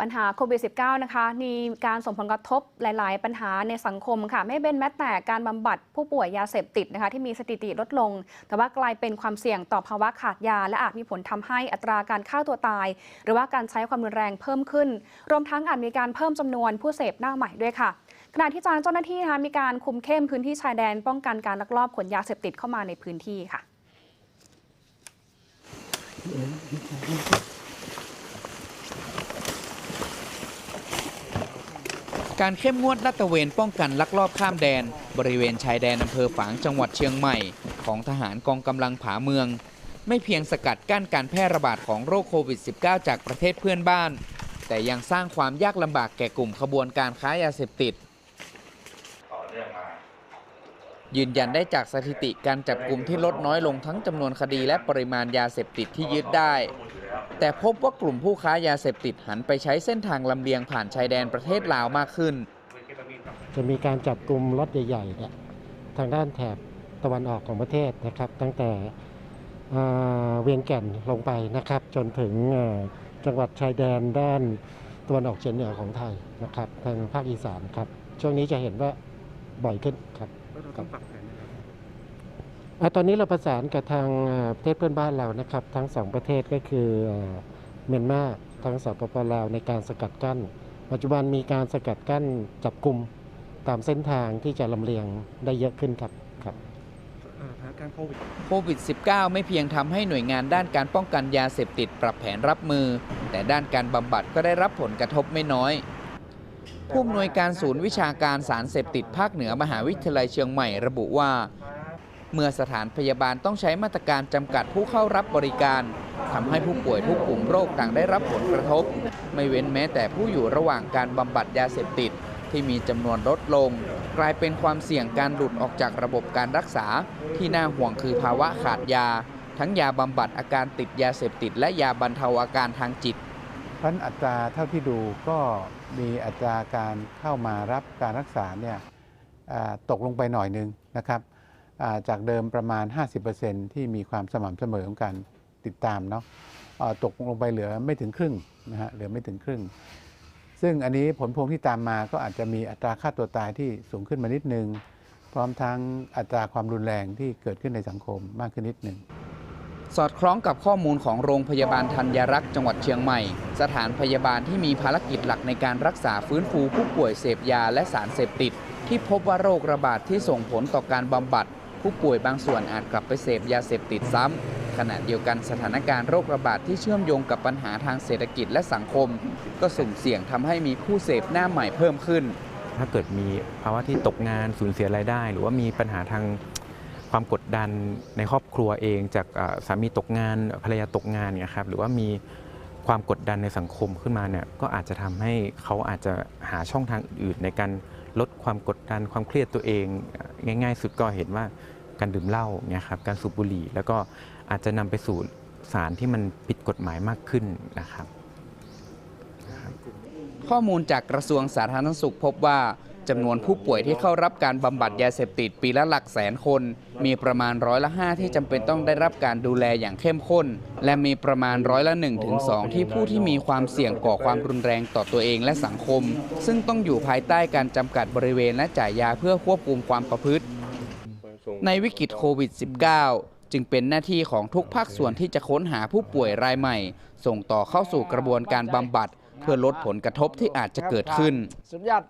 ปัญหาโควิด -19 นะคะมีการส่งผลกระทบหลาย ๆ ปัญหาในสังคมค่ะ ไม่เป็นแม้แต่การบำบัดผู้ป่วยยาเสพติดนะคะ ที่มีสถิติลดลง แต่ว่ากลายเป็นความเสี่ยงต่อภาวะขาดยา และอาจมีผลทำให้อัตราการฆ่าตัวตาย หรือว่าการใช้ความรุนแรงเพิ่มขึ้น รวมทั้งอาจมีการเพิ่มจำนวนผู้เสพหน้าใหม่ด้วยค่ะขณะที่ทางเจ้าหน้าที่นะคะมีการคุมเข้มพื้นที่ชายแดนป้องกันการลักลอบขนยาเสพติดเข้ามาในพื้นที่ค่ะ การเข้มงวดลาดตระเวนป้องกันลักลอบข้ามแดน บริเวณชายแดนอำเภอฝางจังหวัดเชียงใหม่ ของทหารกองกำลังผาเมือง ไม่เพียงสกัดกั้นการแพร่ระบาดของโรคโควิด -19 จากประเทศเพื่อนบ้าน แต่ยังสร้างความยากลำบากแก่กลุ่มขบวนการค้ายาเสพติด ยืนยันได้จากสถิติการจับกลุ่มที่ลดน้อยลงทั้งจำนวนคดีและปริมาณยาเสพติดที่ยึดได้ แต่พบว่ากลุ่มผู้ค้ายาเสพติดหันไปใช้เส้นทางลำเลียงผ่านชายแดนประเทศลาวมากขึ้น จะมีการจับกลุ่มรถใหญ่ๆเนี่ยทางด้านแถบตะวันออกของประเทศนะครับ ตั้งแต่เอ่อเวียงแก่นลงไปนะครับ จนถึงเอ่อจังหวัดชายแดนด้านตะวันออกเฉียงเหนือของไทยนะครับ ทางภาคอีสานครับ ช่วงนี้จะเห็นว่าบ่อยขึ้นครับครับอะ ตอนนี้เราประสานกับทางเอ่อประเทศเพื่อนบ้านเรานะครับ ทั้งสองประเทศก็คือเอ่อเมียนมาทั้งสปปลาวในการสกัดกั้น ปัจจุบันมีการสกัดกั้นจับกลุ่มตามเส้นทางที่จะลำเลียงได้เยอะขึ้นครับครับสถานการณ์โควิดโควิด -19 ไม่เพียงทำให้หน่วยงานด้านการป้องกันยาเสพติดปรับแผนรับมือ แต่ด้านการบำบัดก็ได้รับผลกระทบไม่น้อย ผู้อำนวยการศูนย์วิชาการสารเสพติดภาคเหนือมหาวิทยาลัยเชียงใหม่ระบุว่า เมื่อสถานพยาบาลต้องใช้มาตรการจำกัดผู้เข้ารับบริการทำให้ผู้ป่วยทุกกลุ่มโรคต่างได้รับผลกระทบ ไม่เว้นแม้แต่ผู้อยู่ระหว่างการบำบัดยาเสพติด ที่มีจำนวนลดลง กลายเป็นความเสี่ยงการหลุดออกจากระบบการรักษา ที่น่าห่วงคือภาวะขาดยา ทั้งยาบำบัดอาการติดยาเสพติด และยาบรรเทาอาการทางจิตเพราะฉะนั้นอัตราเท่าที่ดูก็มีอัตราการเข้ามารับการรักษาเนี่ยตกลงไปหน่อยนึงนะครับ จากเดิมประมาณ 50%ที่มีความสม่ำเสมอของการติดตามเนาะตกลงไปเหลือไม่ถึงครึ่งนะฮะเหลือไม่ถึงครึ่ง ซึ่งอันนี้ผลพวงที่ตามมาก็อาจจะมีอัตราค่าตัวตายที่สูงขึ้นมานิดนึง พร้อมทั้งอัตราความรุนแรงที่เกิดขึ้นในสังคมมากขึ้นนิดนึงสอดคล้องกับข้อมูลของโรงพยาบาลธัญรักษ์จังหวัดเชียงใหม่ สถานพยาบาลที่มีภารกิจหลักในการรักษาฟื้นฟูผู้ป่วยเสพยาและสารเสพติด ที่พบว่าโรคระบาดที่ส่งผลต่อการบำบัด ผู้ป่วยบางส่วนอาจกลับไปเสพยาเสพติดซ้ำขณะเดียวกันสถานการณ์โรคระบาดที่เชื่อมโยงกับปัญหาทางเศรษฐกิจและสังคม ก็สุ่มเสี่ยงทำให้มีผู้เสพหน้าใหม่เพิ่มขึ้น ถ้าเกิดมีภาวะที่ตกงานสูญเสียรายได้ หรือว่ามีปัญหาทางความกดดันในครอบครัวเอง จากสามีตกงานภรรยาตกงานเนี่ยครับหรือว่ามีความกดดันในสังคมขึ้นมาเนี่ยก็อาจจะทำให้เขาอาจจะหาช่องทางอื่นในการ ลดความกดดันความเครียดตัวเอง ง่าย ๆ สุดก็เห็นว่าการดื่มเหล้าเนี่ยครับการสูบบุหรี่ แล้วก็อาจจะนำไปสู่สารที่มันผิดกฎหมายมากขึ้นนะครับ ข้อมูลจากกระทรวงสาธารณสุขพบว่า จำนวนผู้ป่วยที่เข้ารับการบำบัดยาเสพติดปีละหลักแสนคน มีประมาณร้อยละ5ที่จำเป็นต้องได้รับการดูแลอย่างเข้มข้น และมีประมาณร้อยละ1ถึง2ที่ผู้ที่มีความเสี่ยงก่อความรุนแรงต่อตัวเองและสังคม ซึ่งต้องอยู่ภายใต้การจำกัดบริเวณและจ่ายยาเพื่อควบคุมความประพฤติ ในวิกฤตโควิด -19 จึงเป็นหน้าที่ของทุกภาคส่วนที่จะค้นหาผู้ป่วยรายใหม่ ส่งต่อเข้าสู่กระบวนการบำบัด เพื่อลดผลกระทบที่อาจจะเกิดขึ้นสุดยอด